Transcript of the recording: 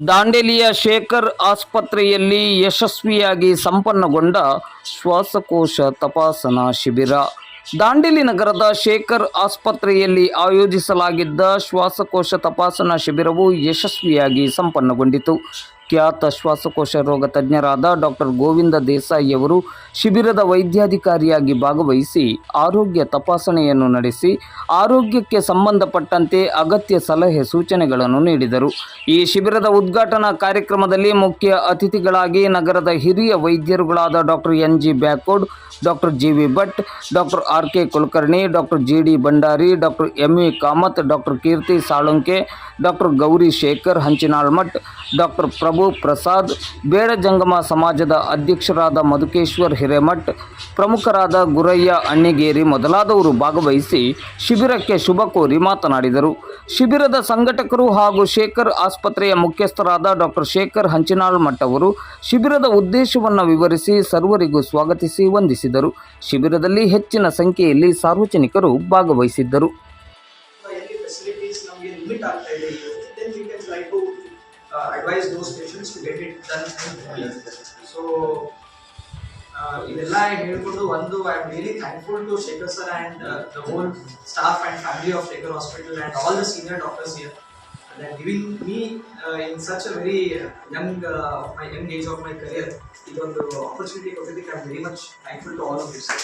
ದಾಂಡೇಲಿಯ ಶೇಖರ್ ಆಸ್ಪತ್ರೆಯಲ್ಲಿ ಯಶಸ್ವಿಯಾಗಿ ಸಂಪನ್ನಗೊಂಡ ಶ್ವಾಸಕೋಶ ತಪಾಸಣಾ ಶಿಬಿರ. ದಾಂಡೇಲಿ ನಗರದ ಶೇಖರ್ ಆಸ್ಪತ್ರೆಯಲ್ಲಿ ಆಯೋಜಿಸಲಾಗಿದ್ದ ಶ್ವಾಸಕೋಶ ತಪಾಸಣಾ ಶಿಬಿರವು ಯಶಸ್ವಿಯಾಗಿ ಸಂಪನ್ನಗೊಂಡಿತು. ಖ್ಯಾತ ಶ್ವಾಸಕೋಶ ರೋಗ ತಜ್ಞರಾದ ಡಾಕ್ಟರ್ ಗೋವಿಂದ ದೇಸಾಯಿಯವರು ಶಿಬಿರದ ವೈದ್ಯಾಧಿಕಾರಿಯಾಗಿ ಭಾಗವಹಿಸಿ ಆರೋಗ್ಯ ತಪಾಸಣೆಯನ್ನು ನಡೆಸಿ ಆರೋಗ್ಯಕ್ಕೆ ಸಂಬಂಧಪಟ್ಟಂತೆ ಅಗತ್ಯ ಸಲಹೆ ಸೂಚನೆಗಳನ್ನು ನೀಡಿದರು. ಈ ಶಿಬಿರದ ಉದ್ಘಾಟನಾ ಕಾರ್ಯಕ್ರಮದಲ್ಲಿ ಮುಖ್ಯ ಅತಿಥಿಗಳಾಗಿ ನಗರದ ಹಿರಿಯ ವೈದ್ಯರುಗಳಾದ doctor N G Byakod, doctor G V Bhat, doctor R K Kulkarni, doctor G D Bhandari, doctor M V Kamath, doctor Keerti Salunke, doctor Gauri Shekhar Hanchinalmath, doctor Prabhu Prasad Beda Jangama ಸಮಾಜದ ಅಧ್ಯಕ್ಷರಾದ ಮಧುಕೇಶ್ವರ್ ಹಿರೇಮಠ್, ಪ್ರಮುಖರಾದ ಗುರಯ್ಯ ಅಣ್ಣಿಗೇರಿ ಮೊದಲಾದವರು ಭಾಗವಹಿಸಿ ಶಿಬಿರಕ್ಕೆ ಶುಭ ಕೋರಿ ಮಾತನಾಡಿದರು. ಶಿಬಿರದ ಸಂಘಟಕರು ಹಾಗೂ ಶೇಖರ್ ಆಸ್ಪತ್ರೆಯ ಮುಖ್ಯಸ್ಥರಾದ ಡಾಕ್ಟರ್ ಶೇಖರ್ ಹಂಚಿನಾಳ್ ಮಠ್ ಅವರು ಶಿಬಿರದ ಉದ್ದೇಶವನ್ನು ವಿವರಿಸಿ ಸರ್ವರಿಗೂ ಸ್ವಾಗತಿಸಿ ವಂದಿಸಿದರು. ಶಿಬಿರದಲ್ಲಿ ಹೆಚ್ಚಿನ ಸಂಖ್ಯೆಯಲ್ಲಿ ಸಾರ್ವಜನಿಕರು ಭಾಗವಹಿಸಿದ್ದರು. ಎಲ್ಲಿ ಫೆಸಿಲಿಟೀಸ್ ನಮಗೆ ಲಿಮಿಟ್ ಆಗ್ತಾ ಇದೆ then we can try to advise those patients to get it done so ಇದೆಲ್ಲ ಹೇಳ್ಕೊಂಡು ಒಂದು I am really thankful to Shekhar sir and the whole staff and family of Shekhar hospital and all the senior doctors here that giving me uh, in such a very young uh, my young age of my career ಇದೊಂದು opportunity ಕೊಟ್ಟಿದ್ದಕ್ಕೆ I am very much thankful to all of you sir